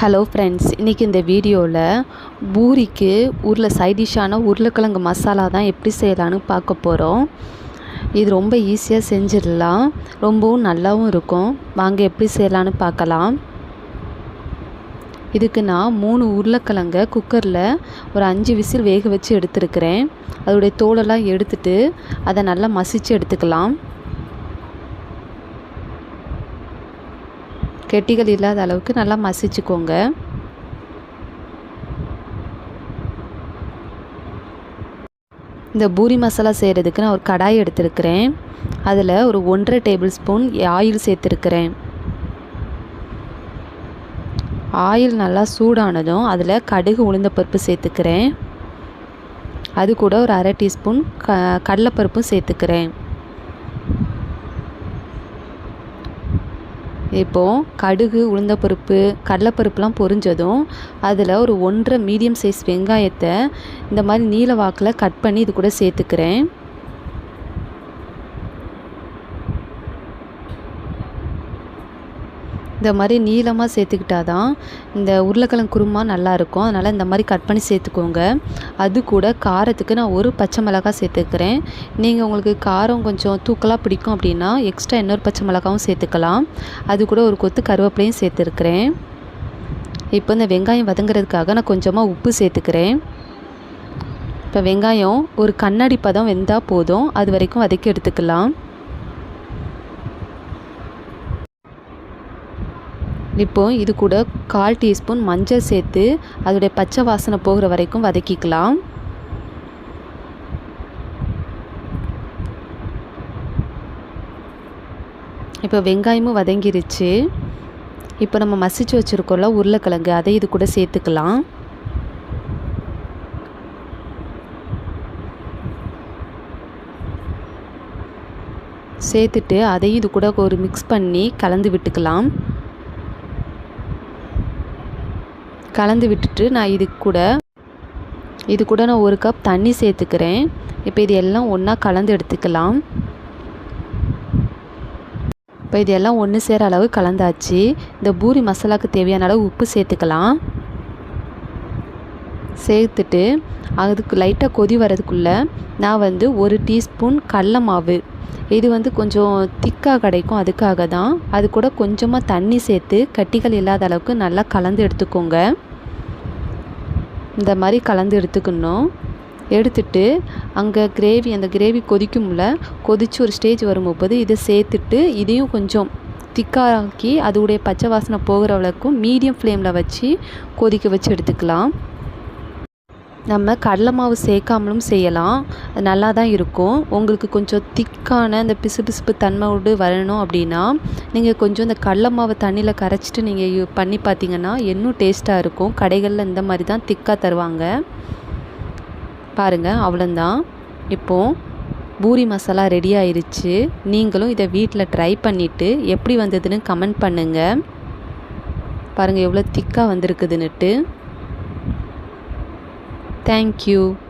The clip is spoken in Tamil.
ஹலோ ஃப்ரெண்ட்ஸ் இன்றைக்கி இந்த வீடியோவில் பூரிக்கு ஊரில் சைடிஷான உருளைக்கிழங்கு மசாலா தான் எப்படி செய்யலான்னு பார்க்க போகிறோம் இது ரொம்ப ஈஸியாக செஞ்சிடலாம். ரொம்பவும் நல்லாவும் இருக்கும். வாங்க எப்படி செய்யலான்னு பார்க்கலாம். இதுக்கு நான் மூணு உருளைக்கிழங்கை குக்கரில் ஒரு அஞ்சு விசில் வேக வச்சு எடுத்துருக்கிறேன். அதோடைய தோலெல்லாம் எடுத்துட்டு அதை நல்லா மசித்து எடுத்துக்கலாம். கெட்டிகள் இல்லாத அளவுக்கு நல்லா மசிச்சுக்கோங்க. இந்த பூரி மசாலா செய்கிறதுக்கு நான் ஒரு கடாய் எடுத்திருக்கிறேன். அதில் ஒரு ஒன்றரை டேபிள் ஸ்பூன் ஆயில் சேர்த்துருக்கிறேன். ஆயில் நல்லா சூடானதும் அதில் கடுகு உளுந்தப்பருப்பு சேர்த்துக்கிறேன். அது கூட ஒரு அரை டீஸ்பூன் க கடலைப்பருப்பும் சேர்த்துக்கிறேன். இப்போது கடுகு உளுந்தப்பருப்பு கடலைப்பருப்புலாம் பொரிஞ்சதும் அதில் ஒரு ஒன்றரை மீடியம் சைஸ் வெங்காயத்தை இந்த மாதிரி நீல வாக்கில் கட் பண்ணி இது கூட சேர்த்துக்கிறேன். இந்த மாதிரி நீளமாக சேர்த்துக்கிட்டா தான் இந்த உருளைக்கிழங்கு குருமா நல்லாயிருக்கும் அதனால் இந்த மாதிரி கட் பண்ணி சேர்த்துக்கோங்க. அது கூட காரத்துக்கு நான் ஒரு பச்சை மிளகாய் சேர்த்துக்கிறேன். நீங்கள் உங்களுக்கு காரம் கொஞ்சம் தூக்கலாக பிடிக்கும் அப்படின்னா எக்ஸ்ட்ரா இன்னொரு பச்சை மிளகாவும் சேர்த்துக்கலாம். அது கூட ஒரு கொத்து கருவேப்பிலையும் சேர்த்துருக்குறேன். இப்போ இந்த வெங்காயம் வதங்குறதுக்காக நான் கொஞ்சமாக உப்பு சேர்த்துக்கிறேன். இப்போ வெங்காயம் ஒரு கண்ணாடி பதம் வெந்தால் போதும். அது வரைக்கும் வதக்கி எடுத்துக்கலாம். இப்போ இது கூட கால் டீஸ்பூன் மஞ்சள் சேர்த்து அதோடைய பச்சை வாசனை போகிற வரைக்கும் வதக்கிக்கலாம். இப்போ வெங்காயமும் வதங்கிருச்சு. இப்போ நம்ம மசிச்சு வச்சுருக்கோம்ல உருளைக்கிழங்கு அதை இது கூட சேர்த்துக்கலாம். சேர்த்துட்டு அதையும் இது கூட ஒரு மிக்ஸ் பண்ணி கலந்து விட்டுக்கலாம். கலந்து விட்டுட்டு நான் இது கூட இது கூட நான் ஒரு கப் தண்ணி சேர்த்துக்கிறேன். இப்போ இது எல்லாம் ஒன்றா கலந்து எடுத்துக்கலாம். இப்போ இது எல்லாம் ஒன்று சேர அளவு கலந்தாச்சு. இந்த பூரி மசாலாவுக்கு தேவையான அளவு உப்பு சேர்த்துக்கலாம். சேர்த்துட்டு அதுக்கு லைட்டாக கொதி வரதுக்குள்ளே நான் வந்து ஒரு டீஸ்பூன் கடல மாவு. இது வந்து கொஞ்சம் திக்காக கிடைக்கும் அதுக்காக தான் அது கூட கொஞ்சமாக தண்ணி சேர்த்து கட்டிகள் இல்லாத அளவுக்கு நல்லா கலந்து எடுத்துக்கோங்க. இந்த மாதிரி கலந்து எடுத்துக்கணும். எடுத்துட்டு அங்கே கிரேவி அந்த கிரேவி கொதிக்கும்ல கொதித்து ஒரு ஸ்டேஜ் வரும்போது இதை சேர்த்துட்டு இதையும் கொஞ்சம் திக்காக்கி அதோடைய பச்சை வாசனை போகிற அளவுக்கும் மீடியம் ஃப்ளேமில் வச்சு கொதிக்க வச்சு எடுத்துக்கலாம். நம்ம கடலை மாவு சேர்க்காமலும் செய்யலாம். அது நல்லா தான் இருக்கும். உங்களுக்கு கொஞ்சம் திக்கான அந்த பிசு பிசுப்பு தன்மையோடு வரணும் அப்படின்னா நீங்கள் கொஞ்சம் இந்த கடலை மாவை தண்ணியில் கரைச்சிட்டு நீங்கள் பண்ணி பார்த்தீங்கன்னா இன்னும் டேஸ்ட்டாக இருக்கும். கடைகளில் இந்த மாதிரி தான் திக்காக தருவாங்க. பாருங்கள் அவ்வளோந்தான் இப்போது பூரி மசாலா ரெடி ஆயிடுச்சு நீங்களும் இதை வீட்டில் ட்ரை பண்ணிவிட்டு எப்படி வந்ததுன்னு கமெண்ட் பண்ணுங்கள் பாருங்கள் எவ்வளோ திக்காக வந்திருக்குதுன்னுட்டு. Thank you.